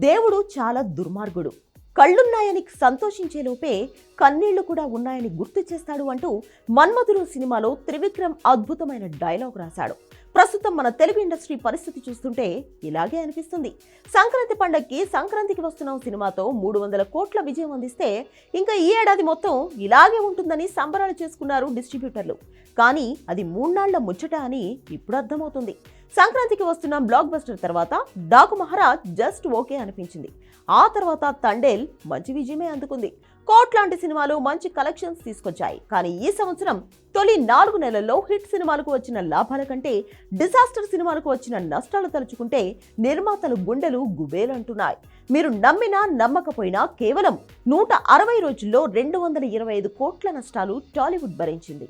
దేవుడు చాలా దుర్మార్గుడు. కళ్ళున్నాయని సంతోషించే లోపే కన్నీళ్ళు కూడా ఉన్నాయని గుర్తు చేస్తాడు అంటూ మన్మధుడు సినిమాలో త్రివిక్రమ్ అద్భుతమైన డైలాగ్ రాశాడు. ప్రస్తుతం మన తెలుగు ఇండస్ట్రీ పరిస్థితి చూస్తుంటే ఇలాగే అనిపిస్తుంది. సంక్రాంతి పండగకి సంక్రాంతికి వస్తున్నాం సినిమాతో మూడు వందల కోట్ల విజయం అందిస్తే ఇంకా ఈ ఏడాది మొత్తం ఇలాగే ఉంటుందని సంబరాలు చేసుకున్నారు డిస్ట్రిబ్యూటర్లు. కానీ అది మూడ్నాళ్ళ ముచ్చట అని ఇప్పుడు అర్థమవుతుంది. సంక్రాంతికి వస్తున్న బ్లాక్ బస్టర్ తర్వాత డాకు మహారాజ్ జస్ట్ ఓకే అనిపించింది. ఆ తర్వాత తండేల్ మంచి విజయమే అందుకుంది. కోట్ లాంటి సినిమాలు మంచి కలెక్షన్స్ తీసుకొచ్చాయి. కానీ ఈ సంవత్సరం తొలి నాలుగు నెలల్లో హిట్ సినిమాలకు వచ్చిన లాభాల కంటే డిసాస్టర్ సినిమాలకు వచ్చిన నష్టాలు తలుచుకుంటే నిర్మాతలు గుండెలు గుబేలంటున్నాయి. మీరు నమ్మినా నమ్మకపోయినా కేవలం నూట అరవై రోజుల్లో రెండు వందల ఇరవై ఐదు కోట్ల నష్టాలు టాలీవుడ్ భరించింది.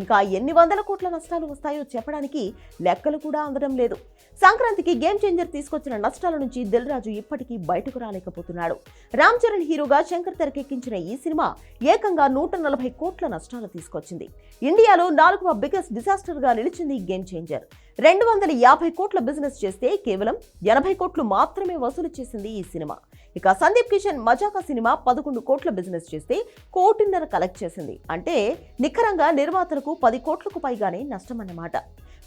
ఇంకా ఎన్ని వందల కోట్ల నష్టాలు వస్తాయో చెప్పడానికి లెక్కలు కూడా అందడం లేదు. సంక్రాంతికి గేమ్ చేంజర్ తీసుకొచ్చిన నష్టాల నుంచి దిల్ రాజు ఇప్పటికీ బయటకు రాలేకపోతున్నాడు. రామ్ చరణ్ హీరోగా శంకర్ తెరకెక్కించిన ఈ సినిమా ఏకంగా నూట నలభై కోట్ల నష్టాలు తీసుకొచ్చింది. ఇండియాలో నాలుగవ బిగ్గెస్ట్ డిజాస్టర్గా నిలిచింది గేమ్ చేంజర్. రెండు వందల యాభై కోట్ల బిజినెస్ చేస్తే కేవలం ఎనభై కోట్లు మాత్రమే వసూలు చేసింది ఈ సినిమా. ఇక సందీప్ కిషన్ మజాకా సినిమా పదకొండు కోట్ల బిజినెస్ చేస్తే కోటిన్నర కలెక్ట్ చేసింది. అంటే నిఖరంగా నిర్మాతలకు పది కోట్లకు పైగానే నష్టమన్నమాట.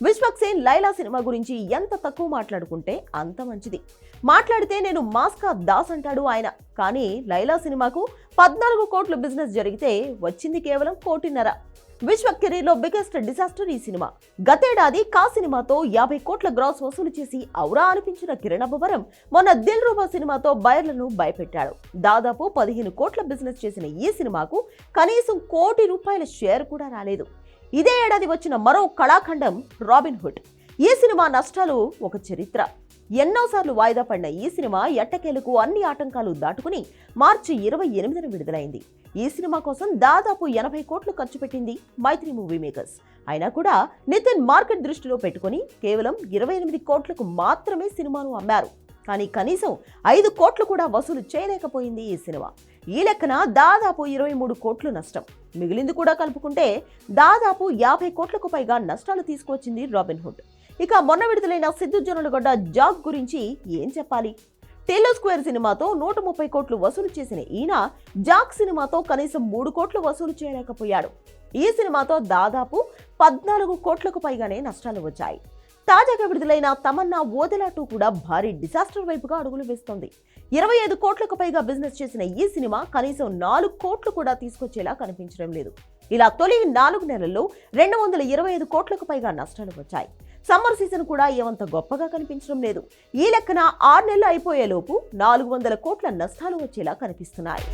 విశ్వక్సేన్ లైలా సినిమా గురించి ఎంత తక్కువ మాట్లాడుకుంటే అంత మంచిది. మాట్లాడితే నేను మాస్కా దాస్ అంటాడు ఆయన. కానీ లైలా సినిమాకు పద్నాలుగు కోట్ల బిజినెస్ జరిగితే వచ్చింది కేవలం కోటిన్నర. విశ్వ కెరీర్లో బిగ్గెస్ట్ డిజాస్టర్ ఈ సినిమా. గతేడాది కా సినిమాతో యాభై కోట్ల గ్రాస్ వసూలు చేసి ఔరా అనిపించిన కిరణ్ అబ్బవరం మొన్న దిల్ రూబా సినిమాతో బయర్లను భయపెట్టాడు. దాదాపు పదిహేను కోట్ల బిజినెస్ చేసిన ఈ సినిమాకు కనీసం కోటి రూపాయల షేర్ కూడా రాలేదు. ఇదే ఏడాది వచ్చిన మరో కళాఖండం రాబిన్ హుడ్. ఈ సినిమా నష్టాలు ఒక చరిత్ర. ఎన్నోసార్లు వాయిదా పడిన ఈ సినిమా ఎట్టకేలకు అన్ని ఆటంకాలు దాటుకుని మార్చి ఇరవై ఎనిమిదిన విడుదలైంది. ఈ సినిమా కోసం దాదాపు ఎనభై కోట్లు ఖర్చు పెట్టింది మైత్రి మూవీ మేకర్స్. అయినా కూడా నితిన్ మార్కెట్ దృష్టిలో పెట్టుకుని కేవలం ఇరవై ఎనిమిది కోట్లకు మాత్రమే సినిమాను అమ్మారు. కానీ కనీసం ఐదు కోట్లు కూడా వసూలు చేయలేకపోయింది ఈ సినిమా. ఈ లెక్కన దాదాపు ఇరవై మూడు కోట్లు నష్టం. మిగిలింది కూడా కలుపుకుంటే దాదాపు యాభై కోట్లకు పైగా నష్టాలు తీసుకొచ్చింది రాబిన్హుడ్ ఇక మొన్న విడుదలైన సిద్ధు జొన్నలగొడ్డ జాగ్ గురించి ఏం చెప్పాలి? టేలో స్క్వేర్ సినిమాతో నూట ముప్పై కోట్లు వసూలు చేసిన ఈయన జాక్ సినిమాతో కనీసం మూడు కోట్లు వసూలు చేయలేకపోయాడు. ఈ సినిమాతో దాదాపు పద్నాలుగు కోట్లకు పైగానే నష్టాలు వచ్చాయి. తాజాగా విడుదలైన తమన్నా ఓదెలా టూ కూడా భారీ డిసాస్టర్ వైపుగా అడుగులు వేస్తోంది. ఇరవై ఐదు కోట్లకు పైగా బిజినెస్ చేసిన ఈ సినిమా కనీసం నాలుగు కోట్లు కూడా తీసుకొచ్చేలా కనిపించడం లేదు. ఇలా తొలి నాలుగు నెలల్లో రెండు వందల ఇరవై ఐదు కోట్లకు పైగా నష్టాలు వచ్చాయి. సమ్మర్ సీజన్ కూడా ఏమంత గొప్పగా కనిపించడం లేదు. ఈ లెక్కన ఆరు నెలలు అయిపోయేలోపు నాలుగు వందల కోట్ల నష్టాలు వచ్చేలా కనిపిస్తున్నాయి.